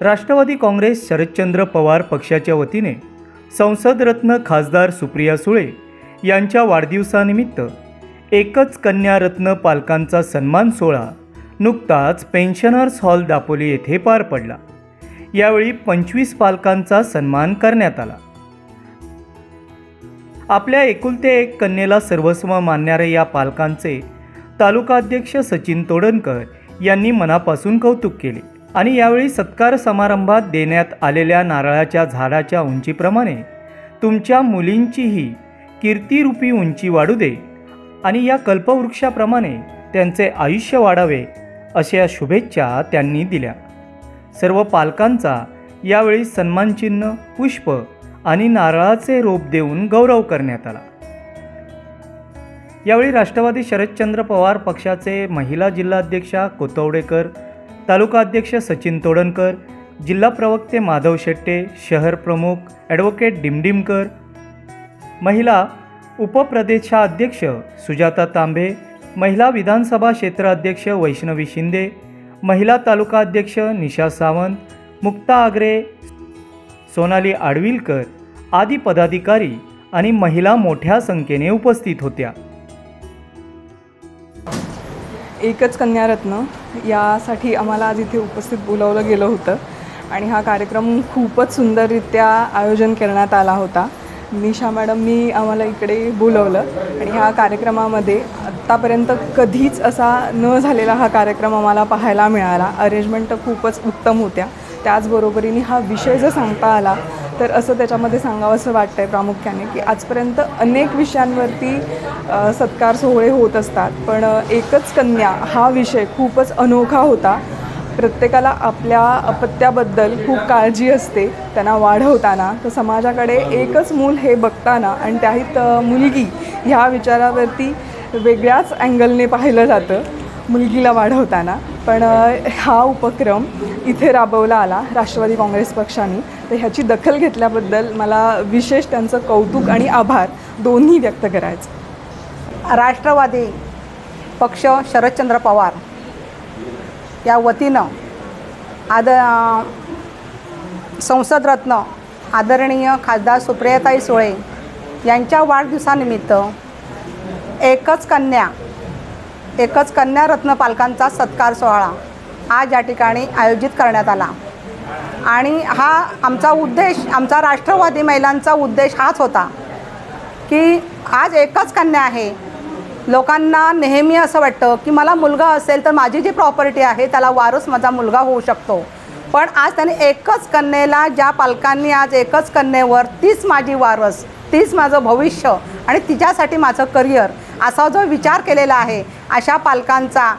राष्ट्रवादी काँग्रेस शरदचंद्र पवार पक्षाच्या वतीने संसदरत्न खासदार सुप्रिया सुळे यांच्या वाढदिवसानिमित्त एकच कन्यारत्न पालकांचा सन्मान सोहळा नुकताच पेन्शनर्स हॉल दापोली येथे पार पडला. यावेळी पंचवीस पालकांचा सन्मान करण्यात आला. आपल्या एकुलते एक कन्येला सर्वस्व मानणाऱ्या या पालकांचे तालुकाध्यक्ष सचिन तोडणकर यांनी मनापासून कौतुक केले. आणि यावेळी सत्कार समारंभात देण्यात आलेल्या नारळाच्या झाडाच्या उंचीप्रमाणे तुमच्या मुलींचीही कीर्तिरूपी उंची वाढू दे आणि या कल्पवृक्षाप्रमाणे त्यांचे आयुष्य वाढावे अशा शुभेच्छा त्यांनी दिल्या. सर्व पालकांचा यावेळी सन्मानचिन्ह पुष्प आणि नारळाचे रोप देऊन गौरव करण्यात आला. यावेळी राष्ट्रवादी शरदचंद्र पवार पक्षाचे महिला जिल्हाध्यक्षा कोतवडेकर तालुका अध्यक्ष सचिन तोडणकर जिल्हा प्रवक्ते माधव शेट्टे शहर प्रमुख ॲडव्होकेट डिमडिमकर महिला उपप्रदेशाध्यक्ष सुजाता तांबे महिला विधानसभा क्षेत्र अध्यक्ष वैष्णवी शिंदे महिला तालुका अध्यक्ष निशा सावंत मुक्ता आगरे सोनाली आडविलकर आदी पदाधिकारी आणि महिला मोठ्या संख्येने उपस्थित होत्या. एकच कन्यारत्न यासाठी आम्हाला आज इथे उपस्थित बोलावलं गेलं होतं. आणि हा कार्यक्रम खूपच सुंदररित्या आयोजन करण्यात आला होता. निशा मॅडमनी आम्हाला इकडे बोलवलं. आणि ह्या कार्यक्रमामध्ये आत्तापर्यंत कधीच असा न झालेला हा कार्यक्रम आम्हाला पाहायला मिळाला. अरेंजमेंट तर खूपच उत्तम होत्या. त्याचबरोबरीने हा विषय जर सांगता आला तर असं त्याच्यामध्ये सांगावं असं वाटतं आहे प्रामुख्याने की आजपर्यंत अनेक विषयांवरती सत्कार सोहळे होत असतात. पण एकच कन्या हा विषय खूपच अनोखा होता. प्रत्येकाला आपल्या अपत्याबद्दल खूप काळजी असते. त्यांना वाढवताना तर समाजाकडे एकच मूल हे बघताना आणि त्याहीत मुलगी ह्या विचारावरती वेगळ्याच अँगलने पाहिलं जातं मुलगीला वाढवताना. पण हा उपक्रम इथे राबवला आला राष्ट्रवादी काँग्रेस पक्षाने. तर ह्याची दखल घेतल्याबद्दल मला विशेष त्यांचं कौतुक आणि आभार दोन्ही व्यक्त करायचं. राष्ट्रवादी पक्ष शरदचंद्र पवार या वतीनं आद संसदरत्न आदरणीय खासदार सुप्रियाताई सुळे यांच्या वाढदिवसानिमित्त एकच कन्या एकच कन्या रत्न पालकांचा सत्कार सोहळा आज या ठिकाणी आयोजित करण्यात आला. आणि हा आमचा उद्देश आमचा राष्ट्रवादी महिलांचा उद्देश हाच होता की आज एकच कन्या आहे. लोकांना नेहमी असं वाटतं की मला मुलगा असेल तर माझी जी प्रॉपर्टी आहे त्याला वारस माझा मुलगा होऊ शकतो. पण आज त्याने एकच कन्येला ज्या पालकांनी आज एकच कन्येवर तीच माझी वारस तीच माझं भविष्य आणि तिच्यासाठी माझं करिअर असा जो विचार केलेला आहे अशा पालकांचा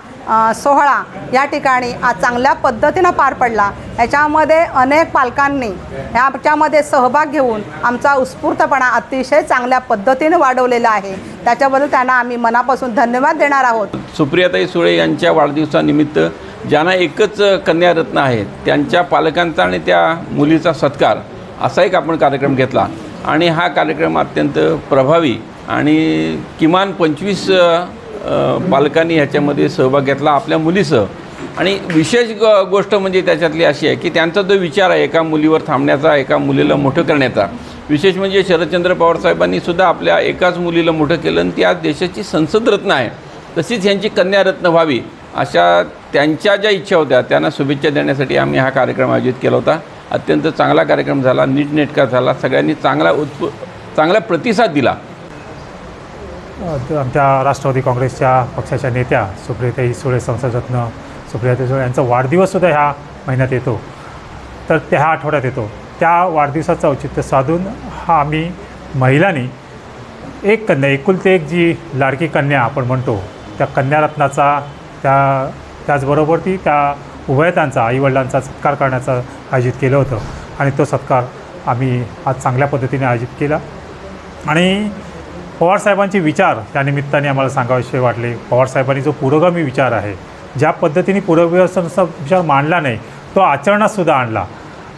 सोहळा या ठिकाणी आज चांगल्या पद्धतीनं पार पडला. याच्यामध्ये अनेक पालकांनी ह्याच्यामध्ये सहभाग घेऊन आमचा उत्स्फूर्तपणा अतिशय चांगल्या पद्धतीनं वाढवलेला आहे. त्याच्याबद्दल त्यांना आम्ही मनापासून धन्यवाद देणार आहोत. सुप्रियाताई सुळे यांच्या वाढदिवसानिमित्त ज्यांना एकच कन्यारत्न आहे त्यांच्या पालकांचा आणि त्या मुलीचा सत्कार असा एक आपण कार्यक्रम घेतला. आणि हा कार्यक्रम अत्यंत प्रभावी आणि किमान पंचवीस पालकांनी ह्याच्यामध्ये सहभाग घेतला आपल्या मुलीसह. आणि विशेष ग गोष्ट म्हणजे त्याच्यातली अशी आहे की त्यांचा जो विचार आहे एका मुलीवर थांबण्याचा एका मुलीला मोठं करण्याचा विशेष म्हणजे शरदचंद्र पवार साहेबांनी सुद्धा आपल्या एकाच मुलीला मोठं केलं आणि ती आज देशाची संसदरत्न आहे. तशीच ह्यांची कन्यारत्न व्हावी अशा त्यांच्या ज्या इच्छा होत्या त्यांना शुभेच्छा देण्यासाठी आम्ही हा कार्यक्रम आयोजित केला होता. अत्यंत चांगला कार्यक्रम झाला नीटनेटका झाला सगळ्यांनी चांगला उत्प चांगला प्रतिसाद दिला. आमच्या राष्ट्रवादी काँग्रेसच्या पक्षाच्या नेत्या सुप्रियताई सुळे संसदरत्न सुप्रियाताई सुळे यांचा वाढदिवससुद्धा ह्या महिन्यात येतो. तर त्या ह्या आठवड्यात येतो. त्या वाढदिवसाचं औचित्य साधून हा आम्ही महिलांनी एक कन्या एकुलते एक जी लाडकी कन्या आपण म्हणतो त्या कन्यारत्नाचा त्या त्याचबरोबर ती त्या उभयतांचा आईवडिलांचा सत्कार करण्याचा आयोजित केलं होतं. आणि तो सत्कार आम्ही आज चांगल्या पद्धतीने आयोजित केला. आणि पवारसाहेबांचे विचार त्या निमित्ताने आम्हाला सांगावेसे वाटले. पवारसाहेबांनी जो पुरोगामी विचार आहे ज्या पद्धतीने पुरोगामीचा विचार मांडला नाही तो आचरणातसुद्धा आणला.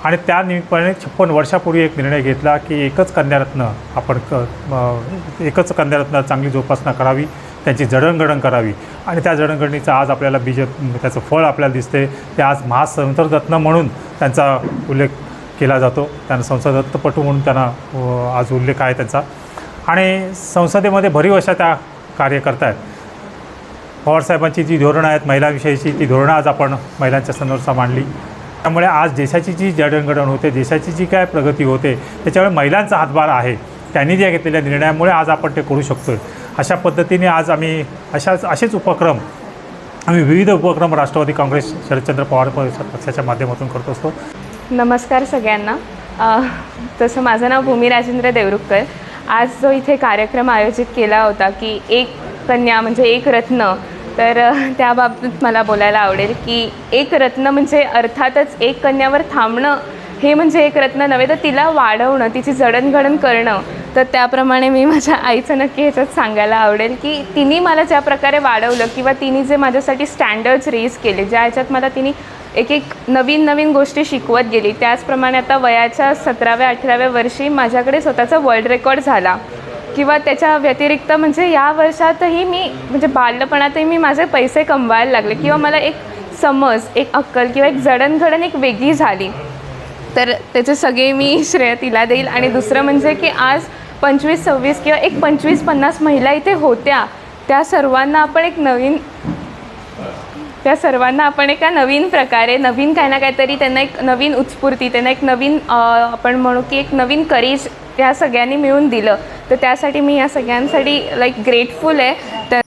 आणि त्या निमित्ताने छप्पन वर्षापूर्वी एक निर्णय घेतला की एकच कन्यारत्न आपण क एकच कन्यारत्न चांगली जोपासना करावी त्यांची जडणघडण करावी. आणि त्या जडणघडणीचं आज आपल्याला बीज त्याचं फळ आपल्याला दिसते. ते आज महासंतरत्न म्हणून त्यांचा उल्लेख केला जातो. त्यांना संसदत्तपटू म्हणून त्यांना आज उल्लेख आहे त्यांचा. आणि संसदेमध्ये भरीव अशा त्या कार्य करत आहेत पवारसाहेबांची जी धोरणं आहेत महिलांविषयीची ती धोरणं आज आपण महिलांच्या समोर मांडली. त्यामुळे आज देशाची जी जडणघडण होते देशाची जी काय प्रगती होते त्याच्यामुळे महिलांचा हातभार आहे. त्यांनी ज्या घेतलेल्या निर्णयामुळे आज आपण ते करू शकतो आहे अशा पद्धतीने आज आम्ही अशाच असेच उपक्रम आम्ही विविध उपक्रम राष्ट्रवादी काँग्रेस शरदचंद्र पवार पक्षाच्या माध्यमातून करत असतो. नमस्कार सगळ्यांना. तसं माझं नाव भूमी राजेंद्र देवरुखकर. आज जो इथे कार्यक्रम आयोजित केला होता की एक कन्या म्हणजे एक रत्न तर त्याबाबत त्याबाबतीत मला बोलायला आवडेल की एक रत्न म्हणजे अर्थातच एक कन्यावर थांबणं हे म्हणजे एक रत्न नव्हे तर तिला वाढवणं तिची जडणघडण करणं तर त्याप्रमाणे मी माझ्या आईचं नक्की ह्याच्यात सांगायला आवडेल की तिने मला ज्या प्रकारे वाढवलं किंवा तिने जे माझ्यासाठी स्टँडर्ड्स रेज केले ज्या ह्याच्यात मला तिने एक एक नवीन नवीन गोष्टी शिकवत गेली त्याचप्रमाणे आता वयाच्या सतराव्या अठराव्या वर्षी माझ्याकडे स्वतःचा वर्ल्ड रेकॉर्ड झाला. किंवा त्याच्या व्यतिरिक्त म्हणजे या वर्षातही मी म्हणजे बालपणातही मी माझे पैसे कमवायला लागले किंवा मला एक समज एक अक्कल किंवा एक जडणघडण एक वेगळी झाली. तर त्याचे सगळे मी श्रेय तिला देईल. आणि दुसरं म्हणजे की आज पंचवीस सव्वीस किंवा एक पंचवीस पन्नास महिला इथे होत्या. त्या सर्वांना आपण एक नवीन त्या सर्वांना आपण एका नवीन प्रकारे नवीन काही ना काहीतरी त्यांना एक नवीन उत्स्फूर्ती त्यांना एक नवीन आपण म्हणू की एक नवीन करेज त्या सगळ्यांनी मिळून दिलं. तर त्यासाठी मी या सगळ्यांसाठी लाईक ग्रेटफुल आहे. तर